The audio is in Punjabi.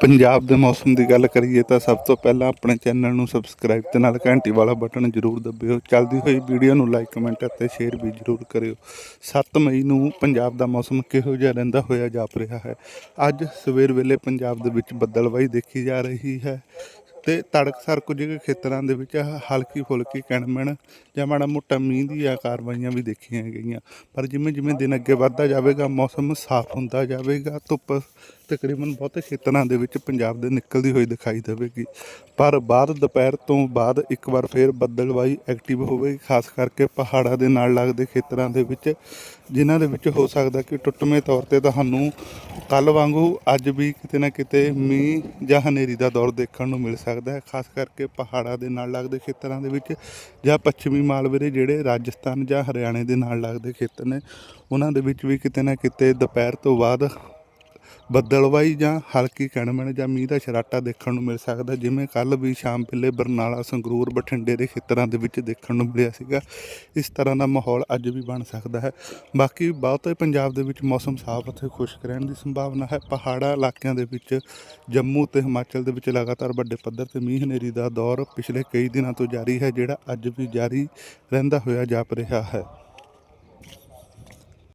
ਪੰਜਾਬ ਦੇ ਮੌਸਮ ਦੀ ਗੱਲ ਕਰੀਏ ਤਾਂ ਸਭ ਤੋਂ ਪਹਿਲਾਂ ਆਪਣੇ ਚੈਨਲ ਨੂੰ ਸਬਸਕ੍ਰਾਈਬ ਤੇ ਨਾਲ ਘੰਟੀ ਵਾਲਾ ਬਟਨ ਜ਼ਰੂਰ ਦਬਿਓ। ਚੱਲਦੀ ਹੋਈ ਵੀਡੀਓ ਨੂੰ ਲਾਈਕ ਕਮੈਂਟ ਅਤੇ ਸ਼ੇਅਰ ਵੀ ਜ਼ਰੂਰ ਕਰਿਓ। 7 ਮਈ ਨੂੰ ਪੰਜਾਬ ਦਾ ਮੌਸਮ ਕਿਹੋ ਜਿਹਾ ਰਹਿੰਦਾ ਹੋਇਆ ਜਾਪ ਰਿਹਾ ਹੈ? ਅੱਜ ਸਵੇਰ ਵੇਲੇ ਪੰਜਾਬ ਦੇ ਵਿੱਚ ਬੱਦਲਵਾਈ ਦੇਖੀ ਜਾ ਰਹੀ ਹੈ ਤੇ ਤੜਕਸਰ ਕੁਝ ਖੇਤਰਾਂ ਦੇ ਵਿੱਚ ਹਲਕੀ ਫੁਲਕੀ ਕਣਮਣ ਜਾਂ ਮਾੜਾ ਮੋਟਾ ਮੀਂਹ ਦੀਆਂ ਕਾਰਵਾਈਆਂ ਵੀ ਦੇਖੀਆਂ ਗਈਆਂ। ਪਰ ਜਿਵੇਂ ਜਿਵੇਂ ਦਿਨ ਅੱਗੇ ਵੱਧਦਾ ਜਾਵੇਗਾ, ਮੌਸਮ ਸਾਫ਼ ਹੁੰਦਾ ਜਾਵੇਗਾ, ਧੁੱਪ ਤਕਰੀਬਨ ਬਹੁਤੇ ਖੇਤਰਾਂ ਦੇ ਵਿੱਚ ਪੰਜਾਬ ਦੇ ਨਿਕਲਦੀ ਹੋਈ ਦਿਖਾਈ ਦੇਵੇਗੀ। ਪਰ ਬਾਅਦ ਦੁਪਹਿਰ ਤੋਂ ਬਾਅਦ ਇੱਕ ਵਾਰ ਫੇਰ ਬੱਦਲਵਾਈ ਐਕਟਿਵ ਹੋਵੇਗੀ ਖਾਸ ਕਰਕੇ ਪਹਾੜਾਂ ਦੇ ਨਾਲ ਲੱਗਦੇ ਖੇਤਰਾਂ ਦੇ ਵਿੱਚ, ਜਿਨ੍ਹਾਂ ਦੇ ਵਿੱਚ ਹੋ ਸਕਦਾ ਕਿ ਟੁੱਟਵੇਂ ਤੌਰ ਤੇ ਤੁਹਾਨੂੰ ਕੱਲ ਵਾਂਗੂ ਅੱਜ ਵੀ ਕਿਤੇ ਨਾ ਕਿਤੇ ਮੀਂਹ ਜਾਂ ਹਨੇਰੀ ਦਾ ਦੌਰ ਦੇਖਣ ਨੂੰ ਮਿਲ ਸਕਦਾ ਹੈ, ਖਾਸ ਕਰਕੇ ਪਹਾੜਾਂ ਦੇ ਨਾਲ ਲੱਗਦੇ ਖੇਤਰਾਂ ਦੇ ਵਿੱਚ ਜਾਂ ਪੱਛਮੀ ਮਾਲਵੇ ਜਿਹੜੇ ਰਾਜਸਥਾਨ ਜਾਂ ਹਰਿਆਣੇ ਦੇ ਨਾਲ ਲੱਗਦੇ ਖੇਤਰ ਨੇ, ਉਹਨਾਂ ਦੇ ਵਿੱਚ ਵੀ ਕਿਤੇ ਨਾ ਕਿਤੇ ਦੁਪਹਿਰ ਤੋਂ ਬਾਅਦ ਬੱਦਲਵਾਈ ਜਾਂ ਹਲਕੀ ਕਣਮਣ ਜਾਂ ਮੀਂਹ ਦਾ ਛਰਾਟਾ ਦੇਖਣ ਨੂੰ ਮਿਲ ਸਕਦਾ, ਜਿਵੇਂ ਕੱਲ ਵੀ ਸ਼ਾਮ ਵੇਲੇ ਬਰਨਾਲਾ, ਸੰਗਰੂਰ, ਬਠਿੰਡੇ ਦੇ ਖੇਤਰਾਂ ਦੇ ਵਿੱਚ ਦੇਖਣ ਨੂੰ ਮਿਲਿਆ ਸੀਗਾ। ਇਸ ਤਰ੍ਹਾਂ ਦਾ ਮਾਹੌਲ ਅੱਜ ਵੀ ਬਣ ਸਕਦਾ ਹੈ। ਬਾਕੀ ਬਹੁਤੇ ਪੰਜਾਬ ਦੇ ਵਿੱਚ ਮੌਸਮ ਸਾਫ਼ ਅਤੇ ਖੁਸ਼ਕ ਰਹਿਣ ਦੀ ਸੰਭਾਵਨਾ ਹੈ। ਪਹਾੜਾ ਇਲਾਕਿਆਂ ਦੇ ਵਿੱਚ ਜੰਮੂ ਤੇ ਹਿਮਾਚਲ ਦੇ ਵਿੱਚ ਲਗਾਤਾਰ ਵੱਡੇ ਪੱਧਰ ਤੇ ਮੀਂਹ ਹਨੇਰੀ ਦਾ ਦੌਰ ਪਿਛਲੇ ਕਈ ਦਿਨਾਂ ਤੋਂ ਜਾਰੀ ਹੈ, ਜਿਹੜਾ ਅੱਜ ਵੀ ਜਾਰੀ ਰਹਿੰਦਾ ਹੋਇਆ ਜਾਪ ਰਿਹਾ ਹੈ।